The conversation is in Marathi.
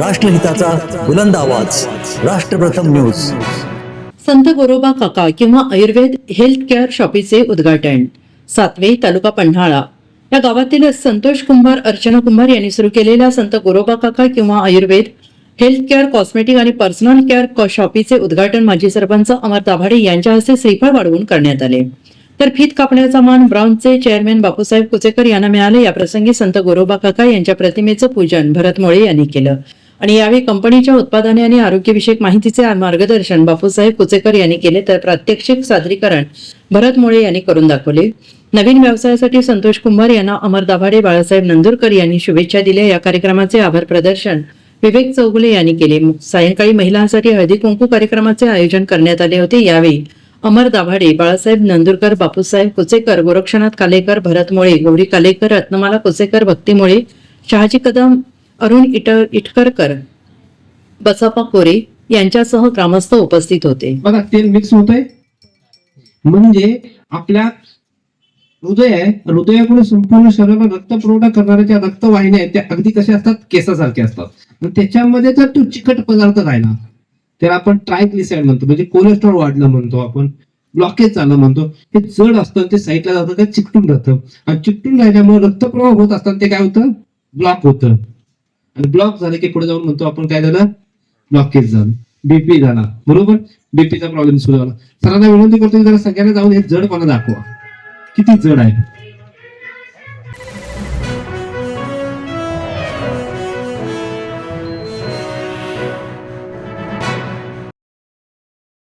राष्ट्रहिताचा बुलंद आवाज. राष्ट्रप्रथम न्यूज. संत गोरोबा काका किंवा आयुर्वेद हेल्थ केअर शॉपीचे उद्घाटन. सातवे तालुका पन्हाळा. या गावातील संतोष कुंभार अर्चना कुंभार यांनी सुरू केलेल्या संत गोरोबा काका किंवा आयुर्वेद हेल्थ केअर कॉस्मेटिक आणि पर्सनल केअर शॉपीचे उद्घाटन माजी सरपंच अमर दाभाडे यांच्या हस्ते श्रीफळ वाढवून करण्यात आले. तर फीत कापण्याचा मान ब्राऊनचे चेअरमॅन बापूसाहेब कुचेकर यांना मिळाले. याप्रसंगी संत गोरोबा काका यांच्या प्रतिमेचं पूजन भरत मोळे यांनी केलं. आणि यावेळी कंपनीच्या उत्पादने आणि आरोग्यविषयक माहितीचे मार्गदर्शन बापूसाहेब कुचेकर यांनी केले तर प्रात्यक्षिक सादरीकरण भरत मोळे यांनी करून दाखवले. नवीन व्यवसायासाठी संतोष कुंभार यांना अमर दाभाडे बाळासाहेब नंदुरकर यांनी शुभेच्छा दिल्या. या कार्यक्रमाचे आभार प्रदर्शन विवेक चौगुले यांनी केले. सायंकाळी महिलांसाठी हळदी कुंकू कार्यक्रमाचे आयोजन करण्यात आले होते. यावेळी अमर दाभाडे बाळासाहेब नंदुरकर बापूसाहेब कुचेकर गोरक्षनाथ कालेकर भरत मोळे गौरी कालेकर रत्नमाला कुचेकर भक्तिमुळे शहाजी कदम अरुण इट इटकरकर बसप्पा कोरे यांच्यासह ग्रामस्थ उपस्थित होते. बघा तेल मिक्स होत आहे म्हणजे आपल्या हृदय आहे हृदयाकडून संपूर्ण शरीराला रक्त पुरवठा करणाऱ्या ज्या रक्तवाहिन्या आहेत त्या अगदी कशा असतात? केसासारख्या असतात. मग त्याच्यामध्ये जर तो चिकट पदार्थ राहिला त्याला आपण ट्रायग्लिसाइड म्हणतो म्हणजे कोलेस्ट्रॉल वाढलं म्हणतो आपण ब्लॉकेज झालं म्हणतो हे जड असतं ते साईडला जातं ते चिकटून राहतं. आणि चिकटून राहिल्यामुळे रक्तप्रवाह होत असताना ते काय होतं? ब्लॉक होतं. आणि ब्लॉक झालं की पुढे जाऊन म्हणतो आपण काय झालं? ब्लॉकेज झालं. बीपी झाला. बरोबर? बीपीचा प्रॉब्लेम सुरू झाला. सरांना विनंती करतो की जरा सगळ्यांना जाऊन हे जड मला दाखवा. किती जड आहे?